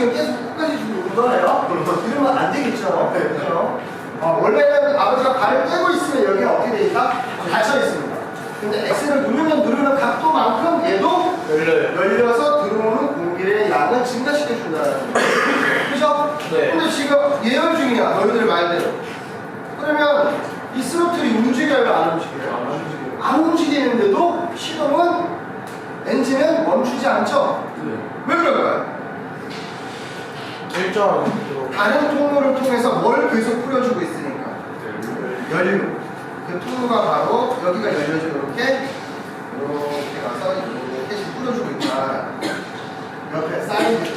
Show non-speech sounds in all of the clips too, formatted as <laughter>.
지금 계속 끝까지 주는 거예요. 이러면 안 되겠죠. 그렇죠? 어, 원래는 아버지가 발을 떼고 있으면 여기가 어떻게 돼 있다? 닫혀 있습니다. 근데 엑셀을 누르면 누르는 각도만큼 얘도 열려요. 열려서 들어오는 공기의 양을 증가시켜 준다는 거예요. 그죠? 네. 근데 지금 예열 중이야, 너희들 말대로. 그러면 이 스로틀이 움직여요, 안 움직여요? 안 움직여요. 안 움직이는데도 시동은 엔진은 멈추지 않죠? 네. 왜 그럴까요? 정도. 다른 통로를 통해서 뭘 계속 풀어주고 있으니까? 열리고 그 통로가 바로 여기가 열려져 이렇게 이렇게 가서 이렇게 계속 풀어주고 있다. 옆에 사이드.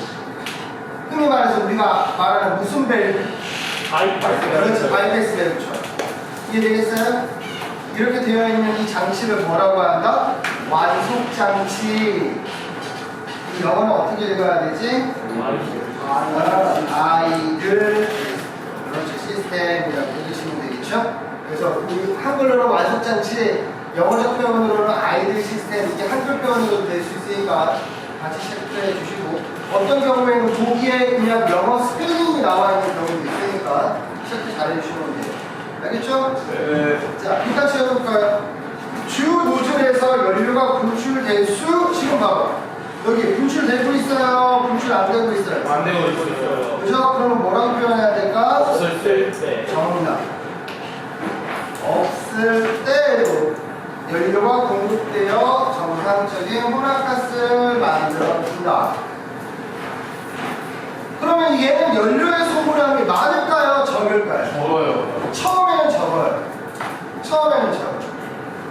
흔히 말해서 우리가 말하는 무슨 벨? 그렇죠. 바이패스 벨처럼 이해되겠어요? 이렇게 되어 있는 이 장치를 뭐라고 한다? 완속 장치. 이 영어는 어떻게 읽어야 되지? 아이들 그렇죠 시스템이라고 해주시면 되겠죠 그래서 우리 한글로는 완성장치 영어적 표현으로는 아이들 시스템 이게 한글 표현으로 될 수 있으니까 같이 체크해 주시고 어떤 경우에는 보기에 그냥 영어 스펠링이 나와 있는 경우도 있으니까 체크 잘 해주시면 돼요 알겠죠? 네. 자 일단 채워볼까요? 주 노즐에서 연료가 분출될 수 지금 봐봐 여기 분출되고 있어요 분출 안 되고 있어요 안 되고 있어요. 그죠? 그러면 뭐라고 표현해야 될까? 없을 때. 정답. 없을 때로 연료가 공급되어 정상적인 혼합가스를 만들어준다. 그러면 얘는 연료의 소모량이 많을까요? 적을까요? 적어요. 처음에는 적어요. 처음에는 적어요.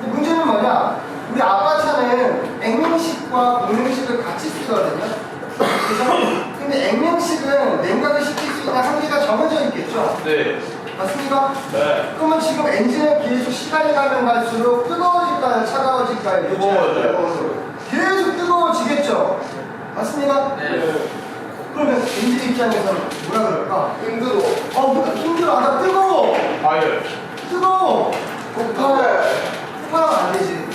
문제는 뭐냐? 우리 아빠 차는 액면식과 쓰거든요. 그래서 근데 액면식은 냉각을 시킬 수 있는 한계가 정해져 있겠죠. 네. 맞습니까? 네. 그러면 지금 엔진은 계속 시간이 가면 갈수록 뜨거워질까요? 차가워질까요? 뜨거워져요. 계속 뜨거워지겠죠. 맞습니까? 네. 그러면 엔진 입장에서는 뭐라 그럴까? 힘들어. 어, 뭐가 힘들어. 아, 나 뜨거워. 아예. 뜨거워. 폭발. 폭발하면 안 되지.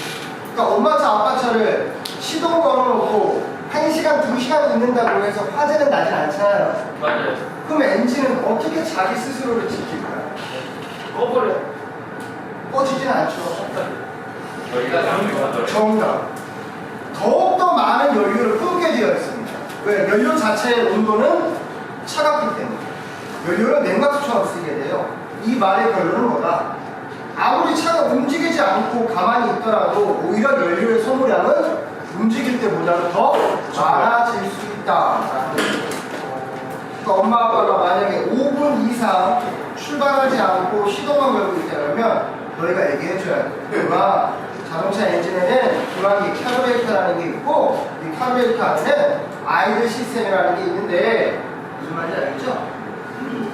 그러니까 엄마 차, 아빠 차를 시동 걸어놓고 1시간, 2시간 있는다고 해서 화재는 나진 않잖아요. 맞아요. 그럼 엔진은 어떻게 자기 스스로를 지킬까요? 꺼버려. 꺼지진 않죠. 저희가 잘못 정답. 더욱더 많은 연료를 뿜게 되어 있습니다. 왜? 연료 자체의 온도는 차갑기 때문에. 연료를 냉각수처럼 쓰게 돼요. 이 말의 결론은 뭐다? 아무리 차가 움직이지 않고 가만히 있더라도 오히려 연료의 소모량은 움직일 때보다는 더 많아질 수 있다. 그러니까 엄마 아빠가 만약에 5분 이상 출발하지 않고 시동만 걸고 있다면 너희가 얘기해줘야 돼. 그가 자동차 엔진에는 중앙에 카르베이터라는 게 있고 이 카르베이터 안에는 아이들 시스템이라는 게 있는데 무슨 말인지 알겠죠?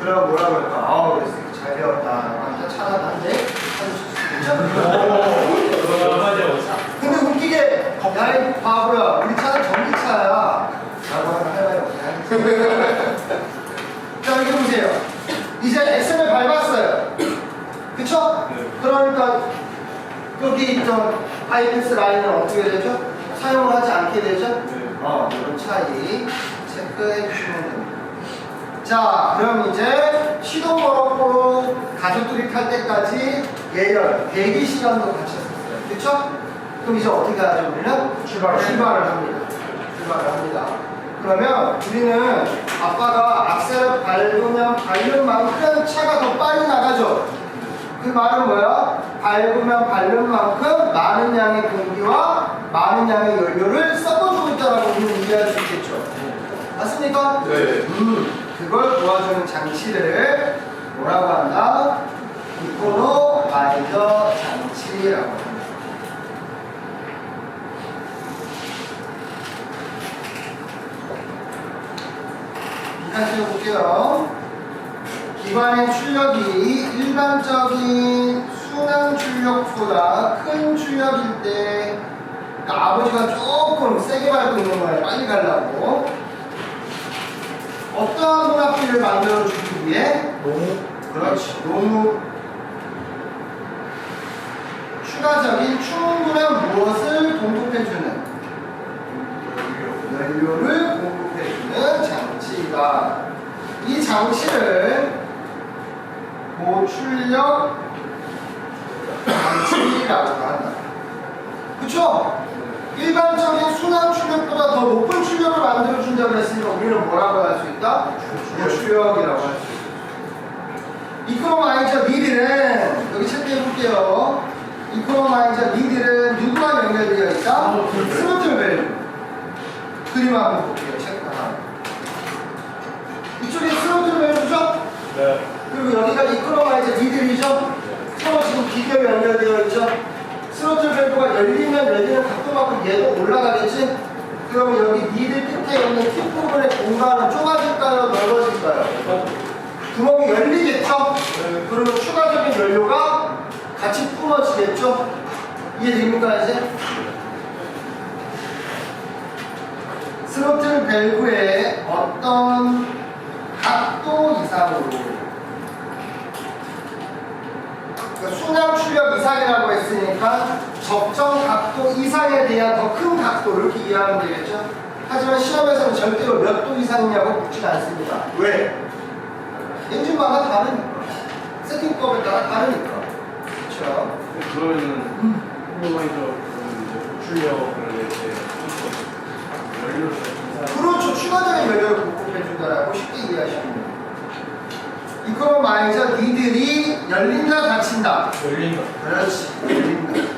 그럼 뭐라 그럴까? 아우. 잘 배웠다. 완전 차단한데 근데 웃기게 <laughs> 야 이 바보야 우리 차는 전기차야 라고 하면 할 말이 없네 <laughs> 자 여기 보세요 이제 엑셀을 밟았어요 그쵸? 네. 그러니까 여기 있던 하이패스 라인은 어떻게 되죠? 사용을 하지 않게 되죠? 네. 어 이런 차이 체크해 주시면 됩니다 자 그럼 이제 시동 걸었고 가족들이 탈 때까지 예열 대기 시간도 갖췄었어요 그쵸? 그럼 이제 어떻게 하죠 우리는? 출발. 출발을 합니다 출발을 합니다 그러면 우리는 아빠가 악셀을 밟으면 밟는 만큼 차가 더 빨리 나가죠 그 말은 뭐야? 밟으면 밟는 만큼 많은 양의 공기와 많은 양의 연료를 섞어주고 있다는 네. 음, 그걸 도와주는 장치를 뭐라고 한다? 이코노마이저 장치라고 합니다. 다시 해볼게요. 기관의 출력이 일반적인 순환 출력보다 큰 출력일 때 그러니까 아버지가 조금 세게 밟고 있는 거예요. 빨리 가려고. 어떠한 문학비를 만들어주기 위해? 너무 그렇지. 너무 추가적인 충분한 무엇을 공급해주는 연료를 공급해주는 장치가 이 장치를 고출력 장치라고 한다. 그쵸? 일반적인 순환 출력보다 더 높은 출력을 만들어준다고 했으니까 우리는 뭐라고 할 수 있다? 고출력이라고 할 수 있다. 이코노 마이저 니들은 여기 체크해 볼게요. 이코노 마이저 니들은 누구와 연결되어 있다? 스로틀벨 그림 한번 볼게요. 여기가 이코노마이저 니들이죠? 서로 지금 비교 연결되어 있죠? 스로틀 밸브가 열리면 열리는 각도만큼 얘도 올라가겠지? 그러면 여기 니들 끝에 있는 팁 부분의 공간은 좁아질까요? 넓어질까요? 구멍이 열리겠죠? 그러면 추가적인 연료가 같이 뿜어지겠죠? 이해됩니까 이제? 스로틀 밸브의 어떤 각도 이상으로 그러니까 순환 출력 이상이라고 했으니까 적정 각도 이상에 대한 더 큰 각도 이렇게 이해하면 되겠죠? 하지만 시험에서는 절대로 몇 도 이상이냐고 묻지 않습니다. 왜? 엔진마다 다르니까. 세팅법에 따라 다르니까. 그렇죠? 그러면은 홈로마이저 출력을 이렇게 연료를 좀 그렇죠. 추가적인 연료를 공급해준다라고 쉽게 이해하시면 됩니다. 이거는 말이죠. 니들이 열린다 닫힌다. 열린다. 그렇지. 열린다.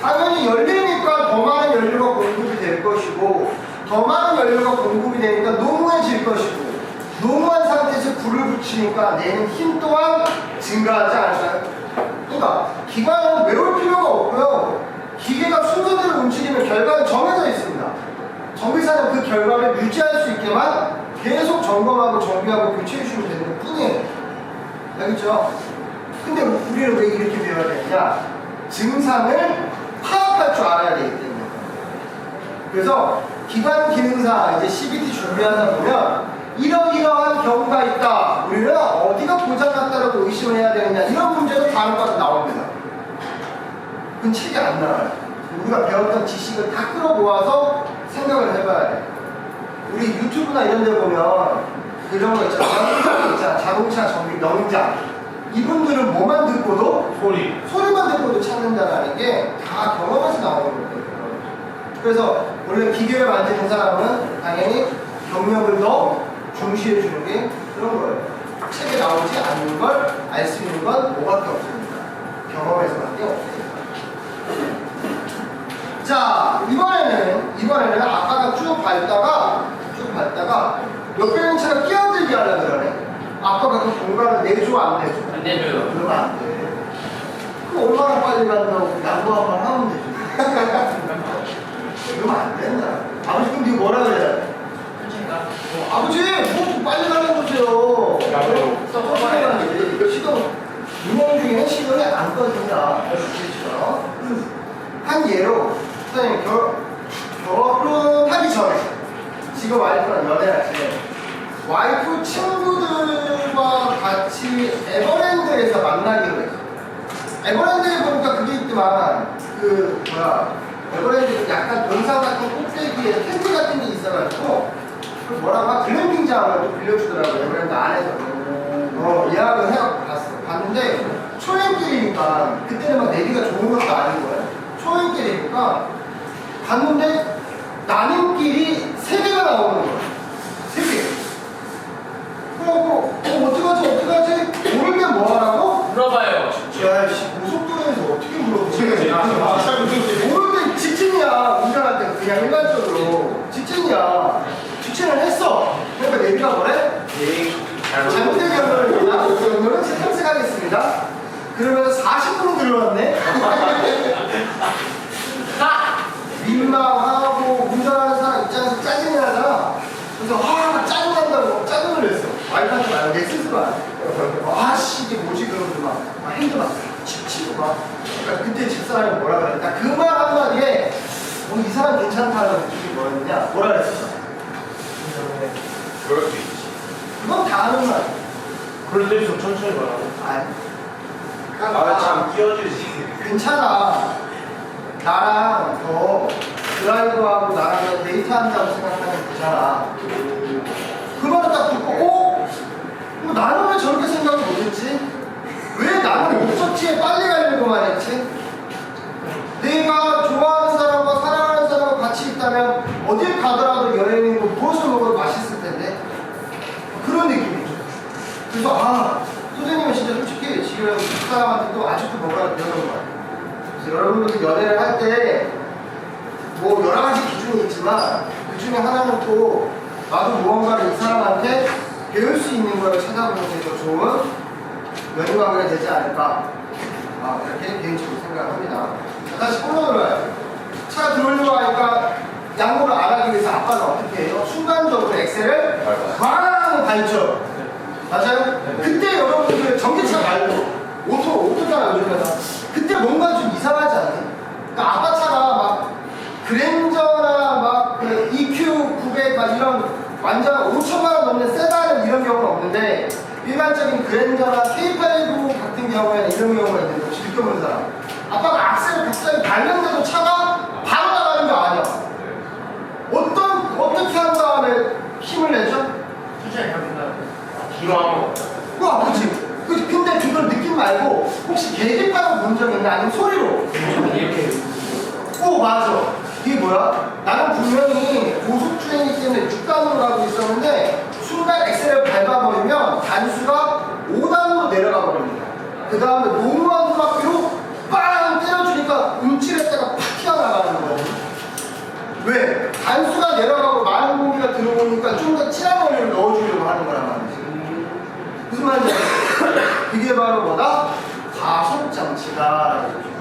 당연히 열리니까 더 많은 연료가 공급이 될 것이고 더 많은 연료가 공급이 되니까 노무해질 것이고 노무한 상태에서 불을 붙이니까 내는 힘 또한 증가하지 않을까요? 그러니까 기관은 외울 필요가 없고요. 기계가 순서대로 움직이면 결과는 정해져 있습니다. 정비사는 그 결과를 유지할 수 있게만 계속 점검하고 정비하고 교체해 주면 되는 것 뿐이에요. 알겠죠? 근데 우리는 왜 이렇게 배워야 되느냐? 증상을 파악할 줄 알아야 되기 때문에. 그래서 기관 기능사 이제 CBT 준비하다 보면 이러이러한 경우가 있다. 우리는 어디가 고장났다라고 의심을 해야 되느냐. 이런 문제도 다음과 나옵니다. 그건 책이 안 나와요. 우리가 배웠던 지식을 다 끌어모아서 생각을 해봐야 돼. 우리 유튜브나 이런 데 보면 그런 거 있잖아. 명장 있잖아. 자동차 정비 명장. 이분들은 뭐만 듣고도 소리. 소리만 듣고도 찾는다는 게 다 경험에서 나오는 거예요. 그래서 원래 기계를 만드는 사람은 당연히 경력을 더 중시해 주는 게 그런 거예요. 책에 나오지 않는 걸 알 수 있는 건 뭐밖에 없습니다. 경험에서밖에 없어요. 자 이번에는 이번에는 아빠가 쭉 밟다가 쭉 밟다가 옆에 있는 차가 끼어들게 하려고 그러네. 아빠가 그 공간을 내줘 안 내줘? 안 내줘요. 그러면 안 돼. 그럼 얼마나 빨리 간다고 양보 한번 하면 되지. <laughs> 그러면 안 된다. 아버지 그럼 네가 뭐라 그래? 어, 아버지 뭐 빨리 가는 거세요. 야구로. 써봐야지. 이거 시동 운행 중에는 시동이 안 꺼진다. 그렇죠. 한 예로 선생님 결, 지금 와이프랑 연애할 때 와이프 친구들과 같이 에버랜드에서 만나기로 했어. 에버랜드에 보니까 그게 있지만 그 뭐야 에버랜드 그 약간 동상 같은 꼭대기에 텐트 같은 게 있어가지고 그 뭐라고 글램핑장을 또 빌려주더라고. 에버랜드 안에서. 어 예약을 해갖고 갔어. 갔는데 초행길이니까 그때는 막 내비가 좋은 것도 아닌 거야. 초행길이니까 갔는데 나눔길이 세 개가 나오는 거야 세개 그래갖고 어 어떡하지 어떡하지? 모르면 뭐하라고? 물어봐요. 야 씨 고속도로에서 어떻게 물어보지? 모를 때 직진이야 운전할 때 그냥 일반적으로 직진이야 내 스스로 알아. 아씨 이게 뭐지 그러면서 막, 막 핸드 막 치고 막. 그러니까 집사람이 뭐라 그랬다. 그 말 한마디에 어, 이 사람 괜찮다는 느낌이 뭐였냐? 뭐라 그랬었어? 그럴 수 있지. 그건 다 아는 말. 그럴 때일수록 천천히 가라고. 아니. 아, 참 끼어주지. 괜찮아. 나랑 더 드라이브하고 나랑 데이트한다고 생각하면 되잖아. 그 말을 딱 듣고, 어? 뭐 나는 왜 저렇게 생각을 못했지? 왜 나는 목적지에 빨리 가려고만 했지? 내가 좋아하는 사람과 사랑하는 사람과 같이 있다면 어딜 가더라도 여행이고 무엇을 먹어도 맛있을 텐데 그런 느낌이죠. 그래서 아 선생님은 진짜 솔직히 지금 그 사람한테 또 아직도 뭔가를 배우는 것 같아요. 여러분들도 연애를 할 때 뭐 여러 가지 기준이 있지만 그 중에 하나는 또 나도 무언가를 이 사람한테 배울 수 있는 걸 찾아보는 게 더 좋은 연인 관계가 되지 않을까 아, 그렇게 개인적으로 생각합니다. 자, 다시 본론으로 가요. 차가 들어오려고 하니까 양보를 안 하기 위해서 아빠는 어떻게 해요? 순간적으로 엑셀을 꽝 밟죠. 맞아요? 그때 여러분들 전기차 말고 오토, 오토잖아 요즘에는. 그때 뭔가 좀 이상하지 않아요? 그러니까 아빠 차가 막 그랜저나 막그 EQ 900 막 이런 완전 5천만 원 넘는 세단 이런 경우는 없는데 일반적인 그랜저나 K89 같은 경우에는 이런 경우가 있는데 혹시 느껴보는 사람 아빠가 악셀을 갑자기 밟는데도 차가 바로 나가는 거 아니야 어떤 어떻게 한 다음에 힘을 내죠? 천천히 가면 뒤로 한번. 와 그치 그치 근데 그걸 느낌 말고 혹시 계기판을 본적 있나 아니면 소리로 이렇게. 오 맞아 이게 뭐야? 나는 분명히 고속주행이기 때문에 6단으로 가고 있었는데 순간 엑셀을 밟아버리면 단수가 5단으로 내려가 버립니다 그 다음에 노무한 바퀴로 빵 때려주니까 움찔했다가 팍 튀어나가는 거예요 왜? 단수가 내려가고 많은 공기가 들어오니까 좀 더 진한 원리를 넣어주려고 하는 거란 말이지 무슨 말인지? 그게 바로 뭐다?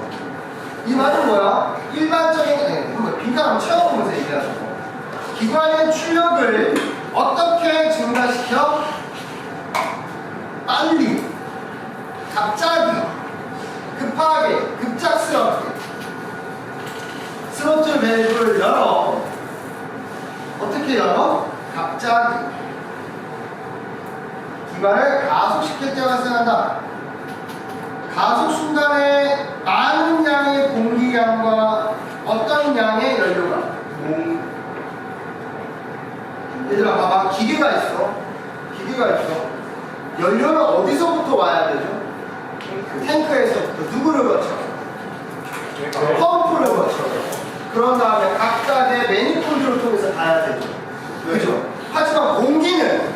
거죠 이 말은 뭐야? 일반적인 네, 빈칸 한번 채워보면서 얘기하죠. 기관의 출력을 어떻게 증가시켜? 빨리, 갑자기, 급하게, 급작스럽게 스로틀 열어. 어떻게 열어? 갑자기. 기관을 가속시킬 때 발생한다. 가속 순간에 많은 양의 공기량과 어떤 양의 연료가 얘들아 봐봐 기계가 있어 기계가 있어 연료는 어디서부터 와야 되죠? 탱크에서부터 누구를 거쳐? 펌프를 거쳐 그런 다음에 각각의 매니폴드를 통해서 가야 되죠 그죠? 하지만 공기는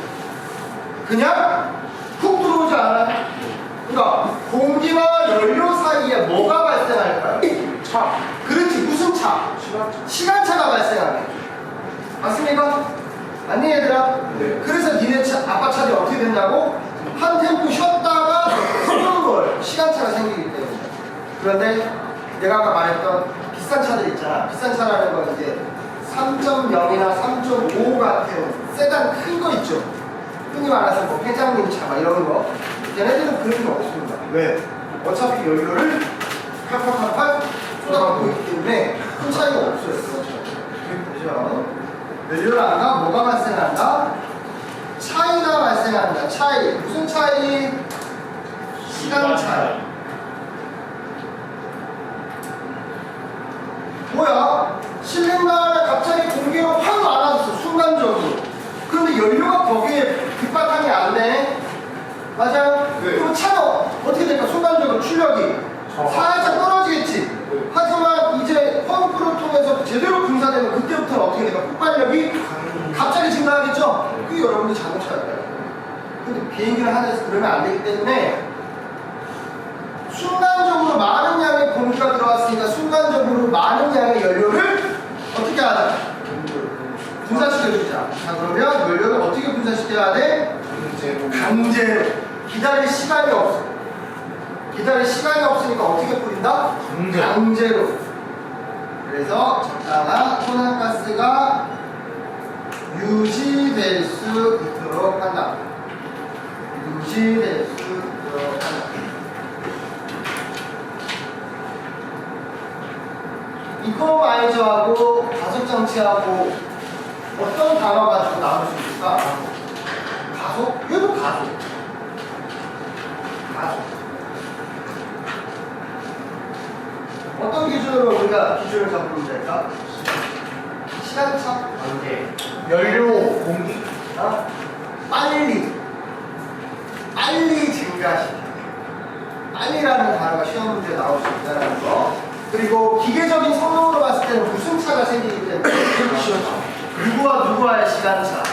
그냥 훅 들어오지 않아요? 그러니까 공기와 연료 사이에 뭐가 발생할까요? 차. 그렇지 무슨 차? 시간. 시간차가 발생하겠죠 맞습니까? 아니 얘들아? 네. 그래서 니네 차, 아빠 차들이 어떻게 된다고? 한 템포 쉬었다가 쏘는 걸 시간차가 생기기 때문에 그런데 내가 아까 말했던 비싼 차들 있잖아. 비싼 차라는 건 이제 3.0이나 3.5 같은 세단 큰 거 있죠. 흔히 말해서 뭐 회장님 차 막 이런 거. 얘네들은 그런 게 없습니다. 왜? 어차피 연료를 팔팔팔팔 쏟아붓고 있기 때문에 큰 차이가 없어요. 그렇죠. 안가? 뭐가 발생한다? 차이가 발생한다 차이. 무슨 차이? 시간 차이 뭐야? 실린더 안에 갑자기 공기가 확 많아졌어 순간적으로 그런데 연료가 거기에 뒷바탕이 안 돼. 맞아요? 네. 그럼 차는 어떻게 될까? 순간적으로 출력이 어. 살짝 떨어지겠지. 네. 하지만 이제 펌프를 통해서 제대로 분사되면 그때부터는 어떻게 될까? 폭발력이 갑자기 증가하겠죠? 그게 여러분들 자동차예요. 근데 비행기를 하늘에서 그러면 안 되기 때문에 순간적으로 많은 양의 공기가 들어왔으니까 순간적으로 많은 양의 연료를 어떻게 하자? 분사시켜주자. 자 그러면 연료를 어떻게 분사시켜야 돼? 강제로. 기다릴 시간이 없어. 기다릴 시간이 없으니까 어떻게 뿌린다? 강제. 강제로. 그래서 적당한 혼합가스가 유지될 수 있도록 한다. 유지될 수 있도록 한다. 이코마이저하고 가속 장치하고 어떤 단어 가지고 나올 수 있을까? 가속? 얘도 가속. 가속. 어떤 기준으로 우리가 기준을 잡으면 될까? 시간차? 관계. 연료, 공기. 어? 빨리 빨리 증가시켜 빨리라는 단어가 시험 문제에 나올 수 있다는 거 그리고 기계적인 성능으로 봤을 때는 무슨 차가 생기기 때문에 누구와 누구와의 시간차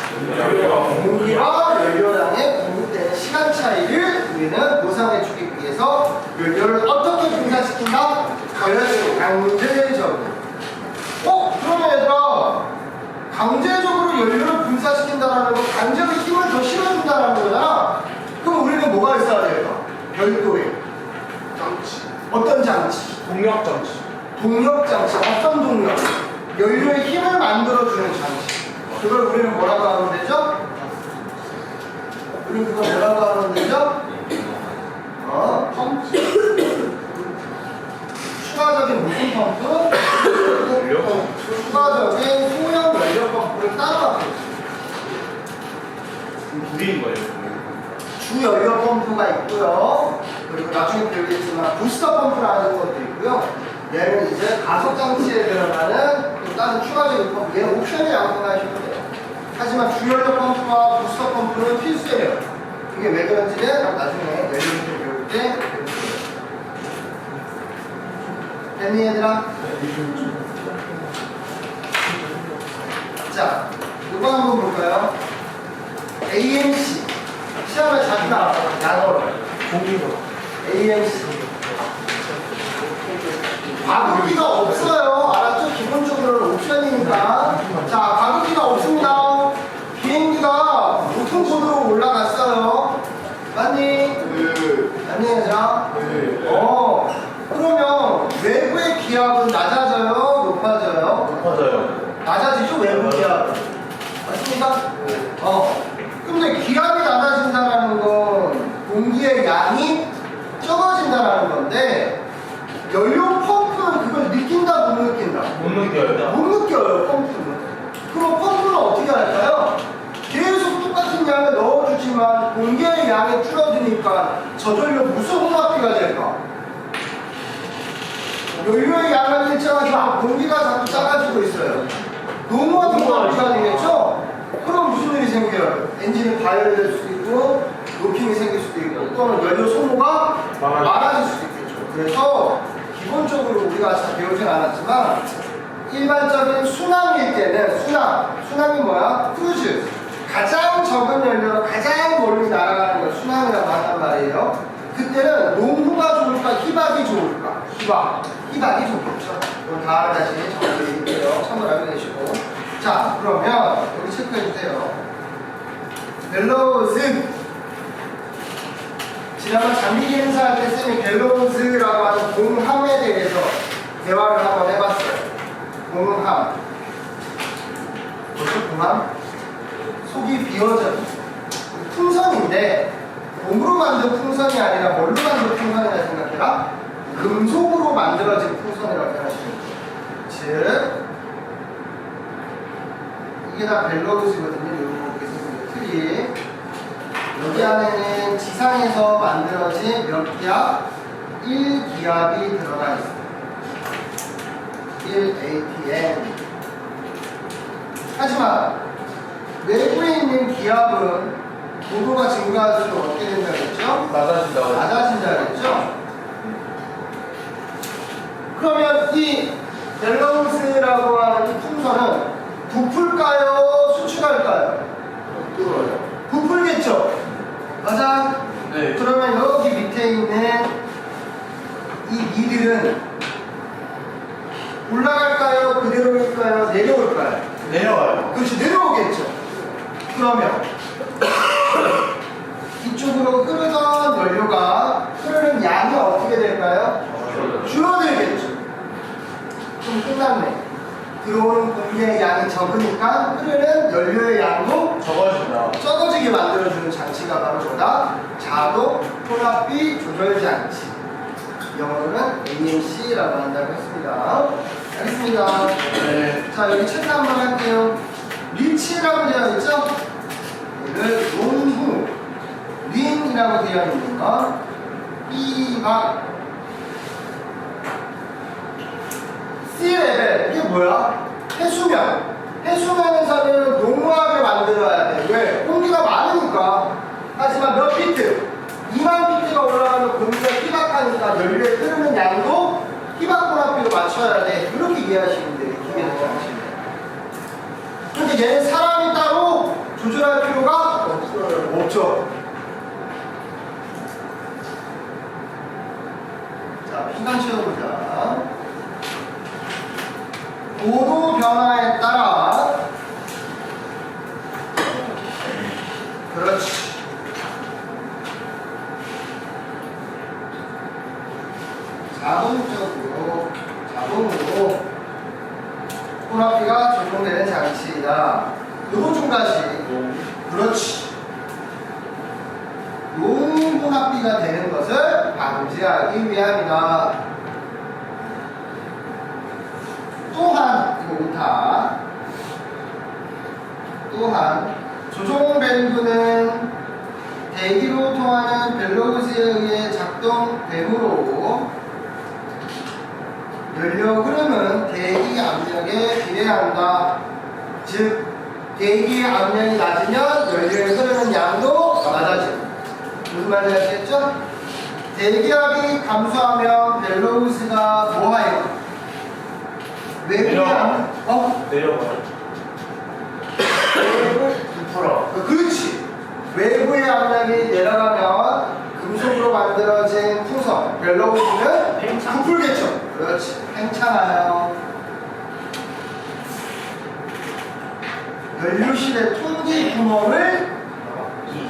공기와 연료량의 공급되는 시간 차이를 우리는 보상해주기 위해서 연료를 어떻게 분산시킨다? 강제적으로 어? 그러면 얘들아 강제적으로 연료를 분산시킨다는 거 강제로 힘을 더 실어준다는 거잖아 그럼 우리는 뭐가 있어야 될까? 별도의 장치. 어떤 장치? 동력 장치. 동력 장치 어떤 동력? 연료의 힘을 만들어주는 장치 그걸 우리는 뭐라고 하면 되죠? 우리는 그걸 뭐라고 하면 되죠? 어? 펌프 추가적인 무슨 펌프? 연료 펌프. 추가적인 소형 연료 펌프를 따로 하고 둘인 거예요. 주 연료 펌프가 있고요. 그리고 나중에 배우겠지만 부스터 펌프라는 것도 있고요. 얘는 이제 가속 장치에 들어가는 또 다른 추가적인 펌프. 얘는 옵션이라고 생각하시면 돼요. 하지만 주 연료 펌프와 부스터 펌프는 필수예요. 이게 왜 그런지는 나중에 연료를 배울 때. 됐니 얘들아? 자, 이거 한번 볼까요? AMC 시험에 자주 나와요. 양어로 공기로. AMC 과급기가 없어요. 알았죠? 기본적으로는 옵션이니까. 자, 과급기가 없습니다. 비행기가 높은 고도로 올라갔어요. 맞니? 그. 맞니, 얘들아? 그. 어. 그러면 외부의 기압은 낮아져요? 높아져요? 높아져요. 낮아지죠 외부 기압 맞습니까? 어 근데 기압이 낮아진다는 건 공기의 양이 적어진다는 건데 연료 펌프는 그걸 느낀다 못 느낀다 못 느껴요. 못 느껴요 펌프는 그럼 펌프는 어떻게 할까요? 계속 똑같은 양을 넣어주지만 공기의 양이 줄어드니까 저절로 무슨 혼합비가 될까? 연료의 양은 일정하지만 공기가 자꾸 작아지고 있어요. 노무한 혼합비가 되겠죠? 그럼 무슨 일이 생겨요? 엔진이 과열될 수도 있고 노핑이 생길 수도 있고 또는 연료 소모가 많아질 수도 있겠죠. 그래서 기본적으로 우리가 잘 배우진 않았지만 일반적인 순항일 때는 순항, 순항이 뭐야? 크루즈. 가장 적은 연료로 가장 멀리 날아가는 걸 순항이라고 한단 말이에요. 그때는 농후가 좋을까, 희박이 좋을까? 희박. 희박이 좋겠죠. 그럼 다음에 다시 정리해드릴게요. 참고로 알고 계시고. 자, 그러면 여기 체크해주세요. 벨로우즈. 지난번 장비 행사할 때 쌤이 벨로우즈라고 하는 공함에 대해서 대화를 한번 해봤어요. 공함. 무슨 공함? 속이 비어져. 풍선인데 몸으로 만든 풍선이 아니라 뭘로 만든 풍선이라 생각해라? 금속으로 만들어진 풍선이라고 생각하시면 돼요. 즉, 이게 다 벨로우즈거든요. 이렇게 생긴 틀이. 여기 안에는 지상에서 만들어진 몇 기압? 1기압이 들어가 있습니다. 1 APM. 하지만 외부에 있는 기압은 고도가 증가할수록 어떻게 된다고 했죠? 낮아진다고. 낮아진다고 했죠? 그러면 이 밸런스라고 하는 이 풍선은 부풀까요? 수축할까요? 뚫어요. 부풀겠죠? 맞아? 네. 그러면 여기 밑에 있는 이 미들은 올라갈까요? 그대로일까요? 내려올까요? 내려와요. 그렇지 내려오겠죠. 그러면 이쪽으로 흐르던 연료가 흐르는 양이 어떻게 될까요? 줄어들겠죠. 그럼 끝났네. 들어오는 공기의 양이 적으니까 흐르는 연료의 양도 적어진다. 적어지게 만들어주는 장치가 바로 뭐다? 자동 혼합비 조절 장치. 영어로는 AMC라고 한다고 했습니다. 알겠습니다. 네. 자, 여기 체크 한번 할게요. 리치라고 되어 있죠? 이를 농후, 린이라고 되어 있는 거. 이박. C레벨, 이게 뭐야? 해수면. 해수면에서는 농후하게 만들어야 돼. 왜? 공기가 많으니까. 하지만 몇 피트? 2만 피트가 올라가면 공기가 희박하니까 연료에 흐르는 양도 희박혼합비로 맞춰야 돼. 이렇게 이해하시면 돼요. 기계를 장치는. 근데 얘는 사람이 따로 조절할 필요가 없어요. 없죠. 자, 피간 채워보자. 고도 변화에 따라 그렇지. 자동적으로 자동으로 혼합비가 적용되는 장치이다. 요거 좀 다시. 그렇지. 용혼합비가 되는 것을 방지하기 위함이다. 또한 이거 오타. 또한 조종 밸브는 대기로 통하는 벨로그스에 의해 작동되므로 연료 흐름은 대기 비례한다. 즉 대기 압력이 낮으면 연료에 흐르는 양도 낮아지고 무슨 말인지 아시겠죠? 대기압이 감소하면 벨로우스가 뭐하여? 외부의 내려가. 압력, 어? 내려가요. 풀어. 어, 그렇지. 외부의 압력이 내려가면 금속으로 만들어진 풍선, 벨로우스는. 부풀겠죠. 그렇지. 팽창하여 연료실의 통지 구멍을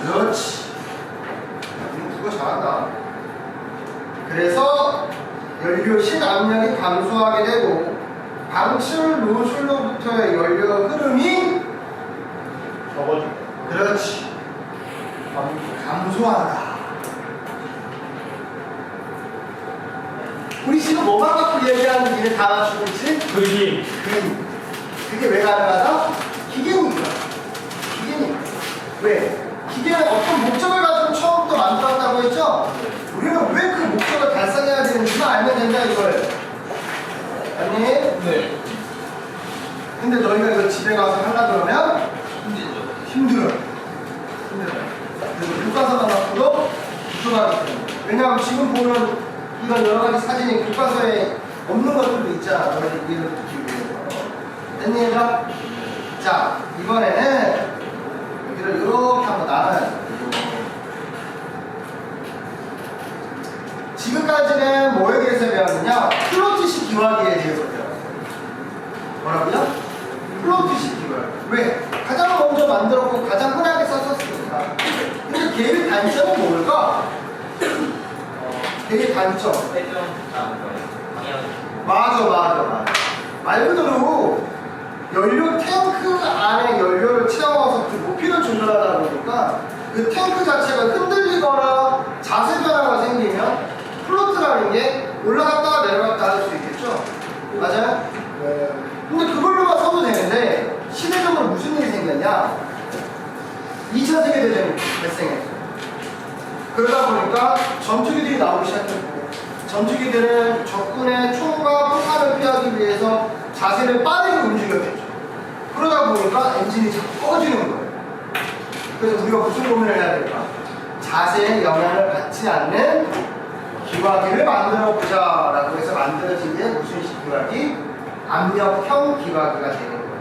그렇지. 이거 그거 잘한다. 그래서 연료실 압력이 감소하게 되고 방출 노즐로부터의 연료 흐름이 적어진다. 그렇지. 감소한다. 우리 지금 뭐만 갖고 얘기하는 일을 다 맞추고 있지? 그림. 그 그게 왜 가능하다? 왜? 기계는 어떤 목적을 가지고 처음부터 만들었다고 했죠? 우리는 왜 그 목적을 달성해야 되는지만 알면 된다 이거예요. 아니? 네. 근데 너희가 이거 집에 가서 하려 그러면 힘들어. 힘들어. 그리고 교과서만 갖고도 부족하기 때문에. 왜냐하면 지금 보는 이런 여러 가지 사진이 교과서에 없는 것들도 있잖아. 너희들 이해를 듣기 위해서. 됐니, 얘들아? 자, 이번에는 여기를 이렇게 한번 나눠요. 지금까지는 뭐에 대해서 배웠느냐? 플로트식 기화기에 대해서 배웠어요. 뭐라고요? 플로트식 기화기. 왜? 가장 먼저 만들었고 가장 흔하게 썼었으니까. 근데 걔의 단점은 뭘까? 걔의 단점. 맞아, 맞아, 맞아. 말 그대로 연료 탱크 안에 연료를 채워서 그 높이를 조절하다 보니까 그 탱크 자체가 흔들리거나 자세 변화가 생기면 플로트라는 게 올라갔다가 내려갔다 할 수 있겠죠? 맞아요? 근데 그걸로만 써도 되는데 시대적으로 무슨 일이 생겼냐? 2차 세계대전이 발생했어요. 그러다 보니까 전투기들이 나오기 시작했고 전투기들은 적군의 총과 폭탄을 피하기 위해서 자세를 빠르게 움직였겠죠. 그러다 보니까 엔진이 자꾸 꺼지는 거예요. 그래서 우리가 무슨 고민을 해야 될까? 자세에 영향을 받지 않는 기화기를 만들어 보자라고 해서 만들어진 게 무슨 식 기화기? 압력형 기화기가 되는 거예요.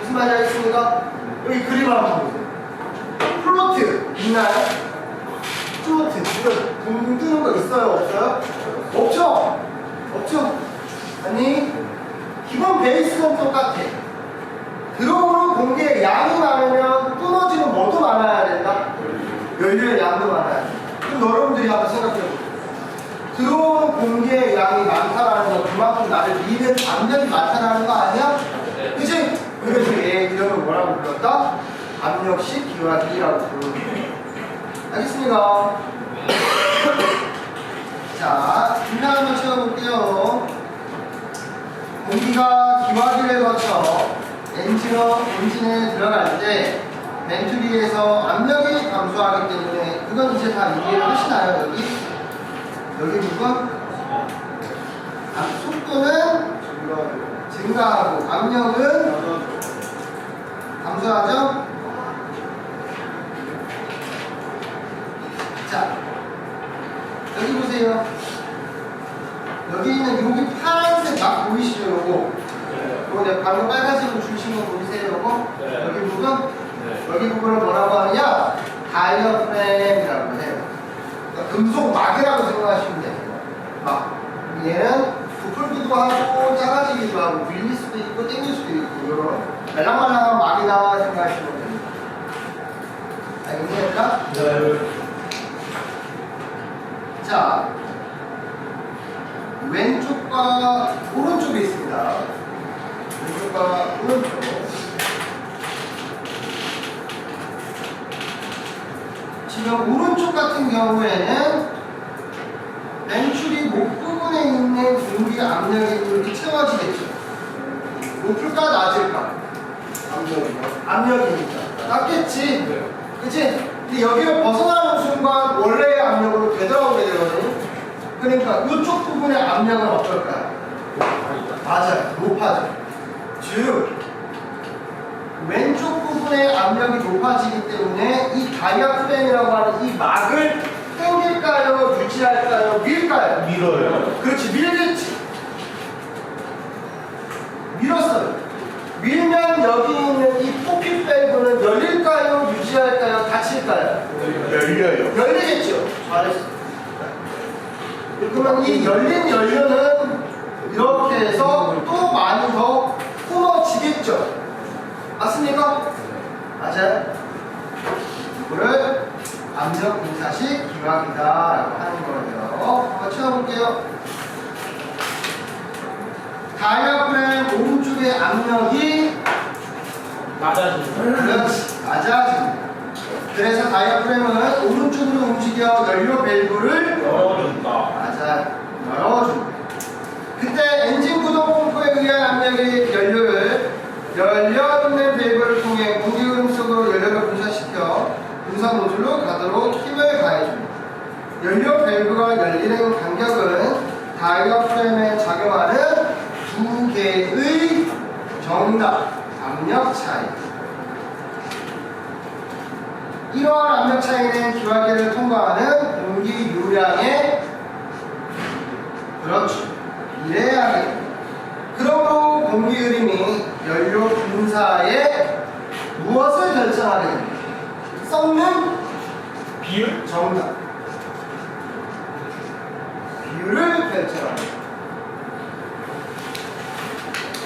무슨 말인지 알겠습니까? 여기 그림 한번 보세요. 플로트 있나요? 플로트 이거 붕붕 뜨는 거 있어요? 없어요? 없죠? 없죠? 아니 기본 베이스는 똑같아. 들어오는 공기의 양이 많으면 끊어지는 뭐도 많아야 된다? 연료의 양도 많아야 돼. 그럼 여러분들이 한번 생각해 보세요. 들어오는 공기의 양이 많다라는 건 그만큼 나를 미는 압력이 많다라는 거 아니야? 그치? 그래서 얘 이름을 뭐라고 불렀다? 압력식 기화기라고 부르는 거예요. 알겠습니까? <laughs> 자, 분량 한번 채워볼게요. 공기가 기화기를 거쳐 엔진어, 엔진에 들어갈 때 벤트리에서 압력이 감소하기 때문에 그건 이제 다 이해를 하시나요 여기? 여기 부분? 아, 속도는 증가하고 압력은 감소하죠? 자, 여기 보세요. 여기 있는 여기 보이시죠? 요거. 요거 내가 방금 빨간색으로 주신 거 보이세요? 요거? 네. 여기 부분? 네. 여기 부분을 뭐라고 하느냐? 다이어프램이라고 해요. 그러니까 금속 막이라고 생각하시면 돼요. 막. 얘는 부풀기도 하고 작아지기도 하고 밀릴 수도 있고 당길 수도 있고 이런 말랑말랑한 막이다 생각하시면 됩니다. 알겠습니까? 네. 자, 왼쪽과 오른쪽에 있습니다. 왼쪽과 오른쪽. 지금 오른쪽 같은 경우에는 벤출이 목 부분에 있는 공기 압력이 이렇게 채워지겠죠. 높을까 낮을까? 압력이요. 압력이니까. 낮겠지. 네. 그치? 근데 여기를 벗어나는 순간 원래의 압력으로 되돌아오게 되거든요. 그러니까 이쪽 부분의 압력은 어떨까요? 맞아요. 높아져. 즉, 왼쪽 부분의 압력이 높아지기 때문에 이 다이아프램이라고 하는 이 막을 당길까요? 유지할까요? 밀까요? 밀어요. 그렇지, 밀겠지. 밀었어요. 밀면 여기 있는 이 포켓 밸브는 열릴까요? 유지할까요? 닫힐까요? 열려요. 열리겠죠. 잘했어. 그러면 이 열린 연료는 이렇게 해서 또 많이 더 품어지겠죠. 맞습니까? 맞아요. 이거를 압력 분사식 기화기다라고 하는 거예요. 한번 채워볼게요. 다이아프램 오른쪽의 압력이 낮아지는. 그렇지 낮아집니다. 그래서 다이아프램은 오른쪽으로 움직여 연료 밸브를 열어준다. 맞아 열어줍니다. 그때 엔진 구동 펌프에 의한 압력이 연료를 열려 있는 밸브를 통해 공기 흐름 속으로 연료를 분사시켜 분사 노즐로 가도록 힘을 가해줍니다. 연료 밸브가 열리는 간격은 다이어프램에 작용하는 두 개의 정답 압력 차이. 이러한 압력 차이는 기화기를 통과하는 공기 유량의 그렇죠. 이래야겠 그러므로 공기 흐름이 연료 분사에 무엇을 결정하게 됩니까? 썩는 비율? 정답. 비율을 결정합니다.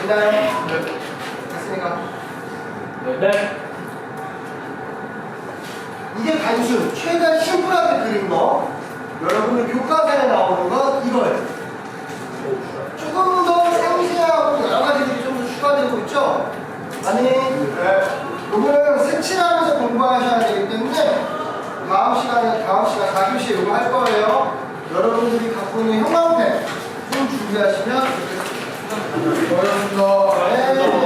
네. 됐습니까? 네. 이게 단순, 최대한 심플하게 그린 거, 여러분들 교과서에 나오는 건 이거예요. 조금 더 상세하고 여러 가지들이 좀 더 추가되고 있죠? 아니, 이거는 색칠하면서 공부하셔야 되기 때문에 다음 시간에, 다음 시간 4교시에 이거 할 거예요. 여러분들이 갖고 있는 형광펜 좀 준비하시면 좋겠습니다.